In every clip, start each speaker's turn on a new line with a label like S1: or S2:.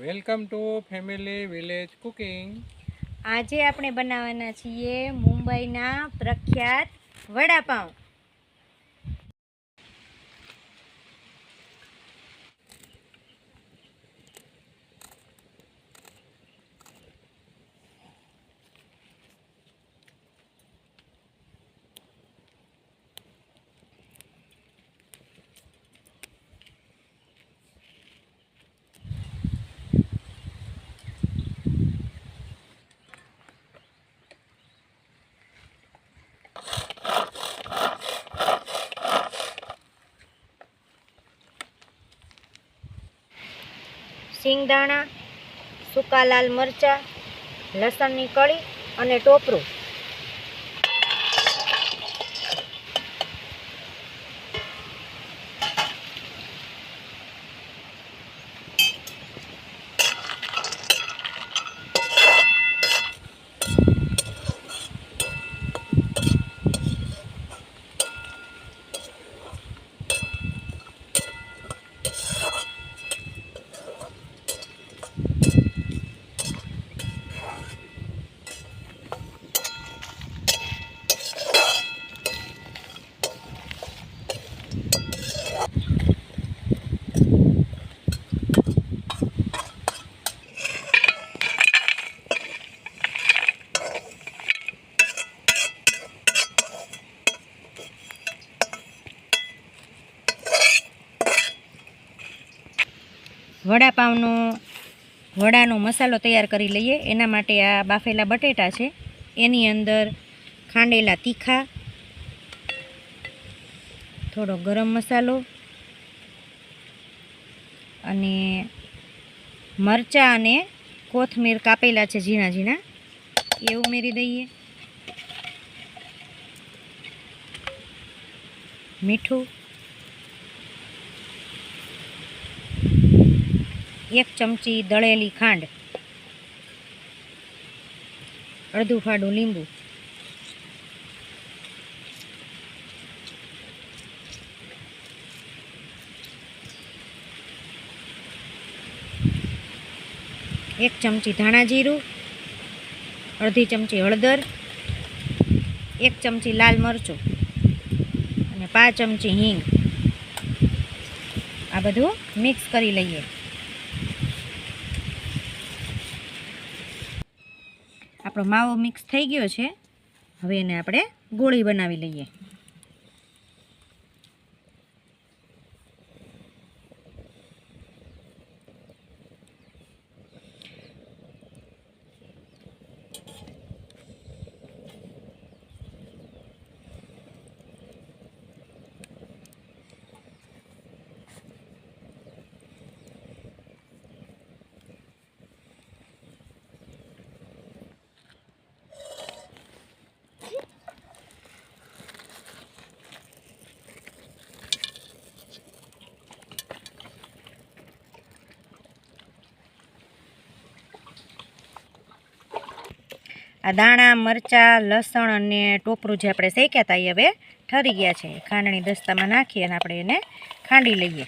S1: Welcome to family village cooking.
S2: આજે આપણે બનાવવાના છીએ મુંબઈના પ્રખ્યાત વડાપાઉં. સિંગદાણા સૂકા લાલ મરચાં લસણની કળી અને ટોપરું. વડાપાઉંનો વડાનો મસાલો તૈયાર કરી લઈએ. એના માટે આ બાફેલા બટેટા છે. એની અંદર ખાંડેલા તીખા, થોડો ગરમ મસાલો અને મરચાં અને કોથમીર કાપેલા છે ઝીણા ઝીણા. એ ઉમેરી દઈએ. મીઠું. એક ચમચી દળેલી ખાંડ, અડધું ફાડું લીંબુ, એક ચમચી ધાણા જીરું, અડધી ચમચી હળદર, એક ચમચી લાલ મરચું અને પાંચ ચમચી હિંગ. આ બધું મિક્સ કરી લઈએ. આપણો માવો મિક્સ થઈ ગયો છે. હવે એને આપણે ગોળી બનાવી લઈએ. આ દાણા, મરચાં, લસણ અને ટોપરું જે આપણે શેક્યા હતા એ હવે ઠરી ગયા છે. ખાંડણી દસ્તામાં નાખી અને આપણે એને ખાંડી લઈએ.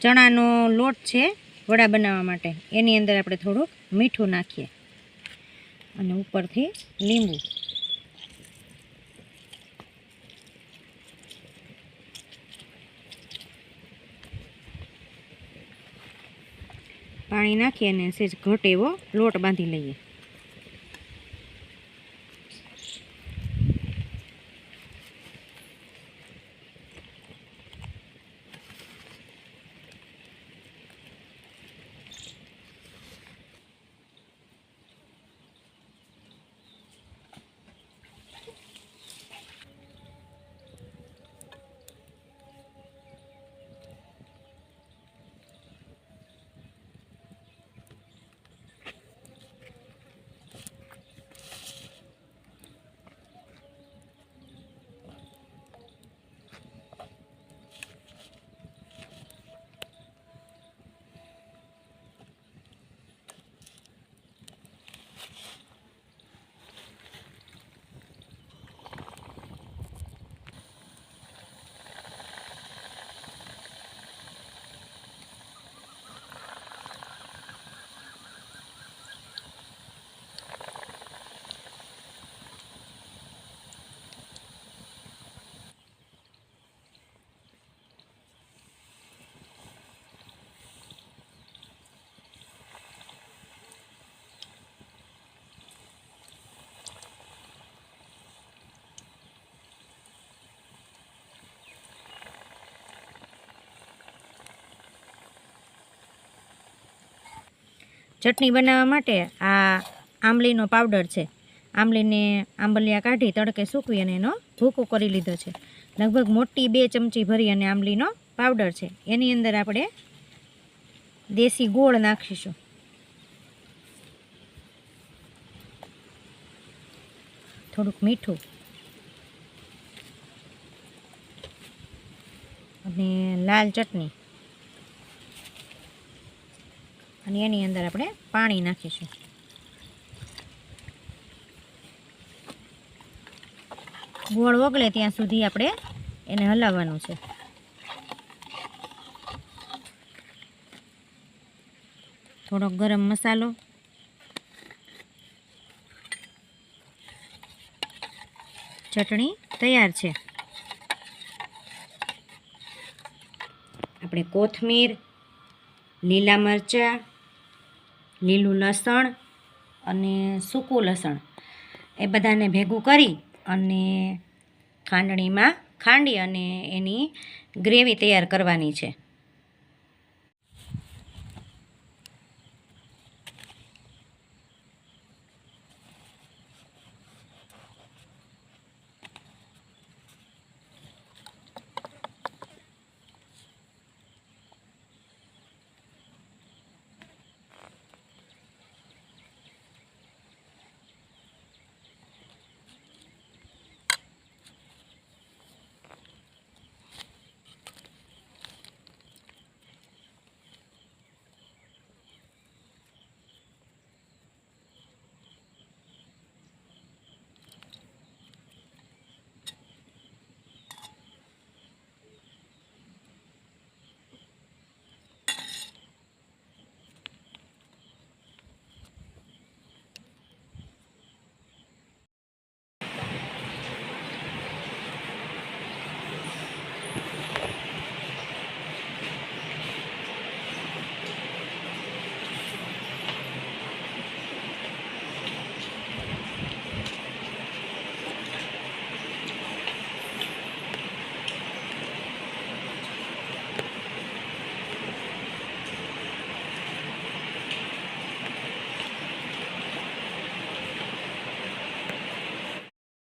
S2: ચણાનો લોટ છે વડા બનાવવા માટે. એની અંદર આપણે થોડુંક મીઠું નાખીએ. અને ઉપરથી લીંબુ. પાણી નાખી અને સેજ ઘટ એવો લોટ બાંધી લઈએ. ચટણી બનાવવા માટે આ આંબલીનો પાવડર છે. આંબલીને આંબલિયા કાઢી તડકે સૂકવી અને એનો ભૂકો કરી લીધો છે. લગભગ મોટી બે ચમચી ભરી અને આંબલીનો પાવડર છે. એની અંદર આપણે દેશી ગોળ નાખીશું. થોડુંક મીઠું. અને લાલ ચટણી. અને એની અંદર આપણે પાણી નાખીશું. ગોળ ઓગળે ત્યાં સુધી આપણે એને હલાવવાનું છે. થોડોક ગરમ મસાલો. ચટણી તૈયાર છે. આપણે કોથમીર, લીલા મરચાં લીલું લસણ અને સૂકું લસણ. એ બધાને ભેગું કરી અને ખાંડણીમાં ખાંડી અને એની ગ્રેવી તૈયાર કરવાની છે.